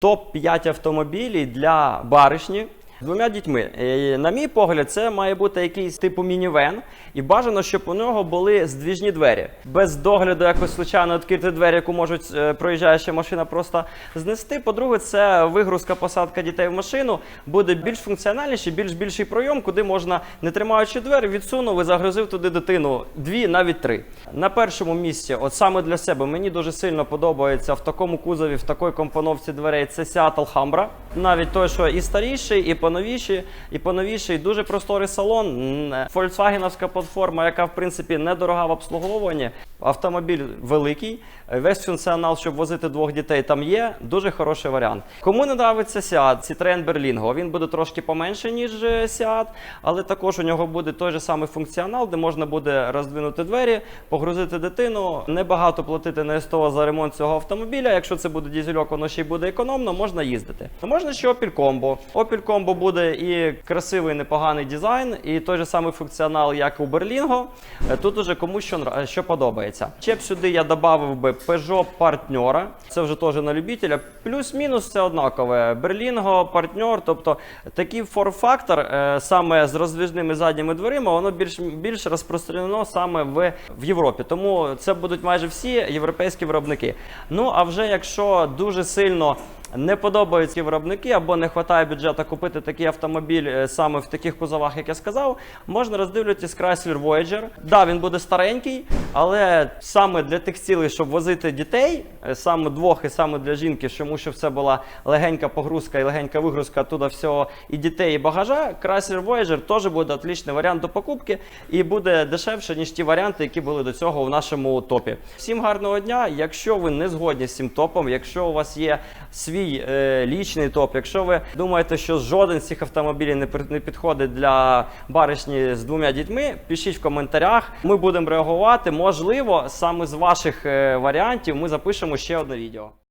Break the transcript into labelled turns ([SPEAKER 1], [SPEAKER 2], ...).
[SPEAKER 1] Топ-5 автомобілів для баришні двома дітьми. На мій погляд, це має бути якийсь типу мінівен, і бажано, щоб у нього були здвіжні двері. Без догляду якось случайно відкрити двері, яку можуть е, проїжджаюча машина просто знести. По-друге, це вигрузка, посадка дітей в машину буде більш функціональніший, більш більший пройом, куди можна, не тримаючи двері, відсунув і загрузив туди дитину дві, навіть три. На першому місці, от саме для себе, мені дуже сильно подобається в такому кузові, в такій компоновці дверей. Це Seattle Humber. Навіть той, що і старіший, і поновіший, і поновіший, дуже просторий салон. Е, Фольксвагеновська платформа, яка в принципі недорога в обслуговуванні. Автомобіль великий, е, весь функціонал, щоб возити двох дітей, там є. Дуже хороший варіант. Кому не нравиться Seat, Citroen Berlingo, він буде трошки поменше, ніж е, Seat, але також у нього буде той же самий функціонал, де можна буде роздвинути двері, погрузити дитину, небагато платити на СТО за ремонт цього автомобіля. Якщо це буде дізельок, воно ще й буде економно, можна їздити. Можна ще Opel Combo. Opel Combo буде і красивий, непоганий дизайн, і той же самий функціонал, як у Berlingo. Е, Тут уже кому що, що подобається. Ще б сюди я додав би Peugeot партнера. Це вже теж на любителя. Плюс-мінус це однакове. Berlingo, партнер, тобто такий форм-фактор е, саме з роздвижними задніми дверима, воно більш більш розпространено саме в, в Європі. Тому це будуть майже всі європейські виробники. Ну а вже якщо дуже сильно не подобаються виробники або не вистачає бюджету купити такий автомобіль е, саме в таких кузовах, як я сказав, можна роздивлюватись Chrysler Voyager. Да, він буде старенький, але саме для тих цілей, щоб возити дітей, е, саме двох і саме для жінки, тому що це була легенька погрузка і легенька вигрузка туди всього і дітей, і багажа. Chrysler Voyager теж буде отличний варіант до покупки і буде дешевше, ніж ті варіанти, які були до цього в нашому топі. Всім гарного дня. Якщо ви не згодні з цим топом, якщо у вас є свій е, лічний топ, якщо ви думаєте, що жоден з цих автомобілів не, не підходить для баришні з двома дітьми, пишіть в коментарях. Ми будемо реагувати. Можливо, саме з ваших е, варіантів ми запишемо ще одне відео.